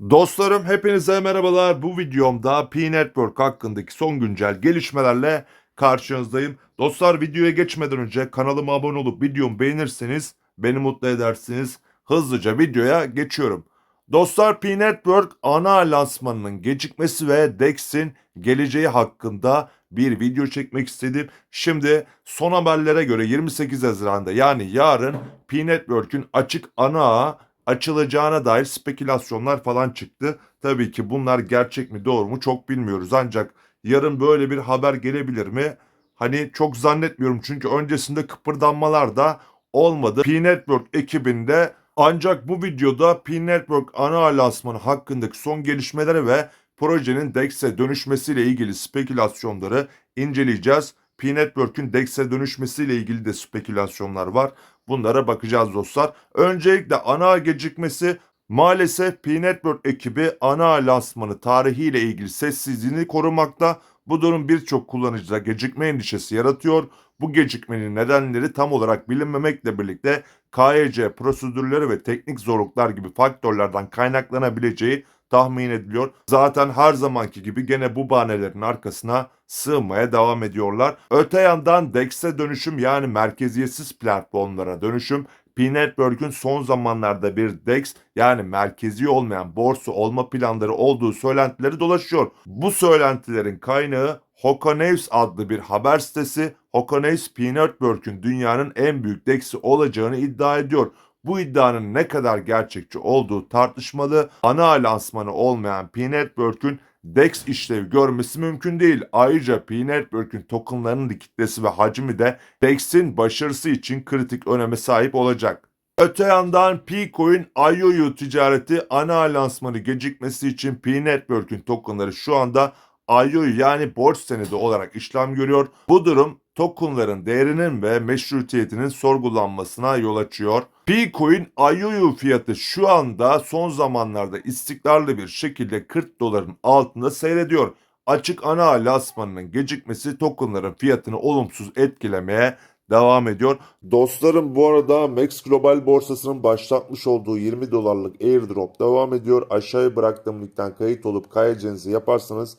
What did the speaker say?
Dostlarım hepinize merhabalar. Bu videomda P-Network hakkındaki son güncel gelişmelerle karşınızdayım. Dostlar videoya geçmeden önce kanalıma abone olup videomu beğenirseniz beni mutlu edersiniz. Hızlıca videoya geçiyorum. Dostlar P-Network ana lansmanının gecikmesi ve DEX'in geleceği hakkında bir video çekmek istedim. Şimdi son haberlere göre 28 Haziran'da yani yarın P-Network'ün açık ana ağı açılacağına dair spekülasyonlar falan çıktı. Tabii ki bunlar gerçek mi doğru mu çok bilmiyoruz. Ancak yarın böyle bir haber gelebilir mi? Hani çok zannetmiyorum çünkü öncesinde kıpırdanmalar da olmadı. P-Network ekibinde ancak bu videoda P-Network ana lansmanı hakkındaki son gelişmeleri ve projenin DEX'e dönüşmesiyle ilgili spekülasyonları inceleyeceğiz. P-Network'ün DEX'e dönüşmesiyle ilgili de spekülasyonlar var. Bunlara bakacağız dostlar. Öncelikle ana gecikmesi maalesef P-Network ekibi ana lansmanı tarihiyle ilgili sessizliğini korumakta. Bu durum birçok kullanıcıda gecikme endişesi yaratıyor. Bu gecikmenin nedenleri tam olarak bilinmemekle birlikte KYC prosedürleri ve teknik zorluklar gibi faktörlerden kaynaklanabileceği tahmin ediliyor. Zaten her zamanki gibi gene bu bahanelerin arkasına sığmaya devam ediyorlar. Öte yandan DEX'e dönüşüm yani merkeziyetsiz platformlara dönüşüm P-Network'ün son zamanlarda bir DEX yani merkezi olmayan borsa olma planları olduğu söylentileri dolaşıyor. Bu söylentilerin kaynağı Hoka News adlı bir haber sitesi Hoka News P-Network'ün dünyanın en büyük DEX'i olacağını iddia ediyor. Bu iddianın ne kadar gerçekçi olduğu tartışmalı. Ana lansmanı olmayan P-Network'ün DEX işlevi görmesi mümkün değil. Ayrıca P-Network'ün tokenlarının kitlesi ve hacmi de DEX'in başarısı için kritik öneme sahip olacak. Öte yandan P-Coin IOU ticareti ana lansmanı gecikmesi için P-Network'ün tokenları şu anda IOU yani borç senedi olarak işlem görüyor. Bu durum tokenların değerinin ve meşrutiyetinin sorgulanmasına yol açıyor. P-Coin IOU fiyatı şu anda son zamanlarda istikrarlı bir şekilde 40 doların altında seyrediyor. Açık ana lansmanının gecikmesi tokenların fiyatını olumsuz etkilemeye devam ediyor. Dostlarım bu arada Max Global borsasının başlatmış olduğu 20 dolarlık airdrop devam ediyor. Aşağıya bıraktığım linkten kayıt olup kayacağınızı yaparsanız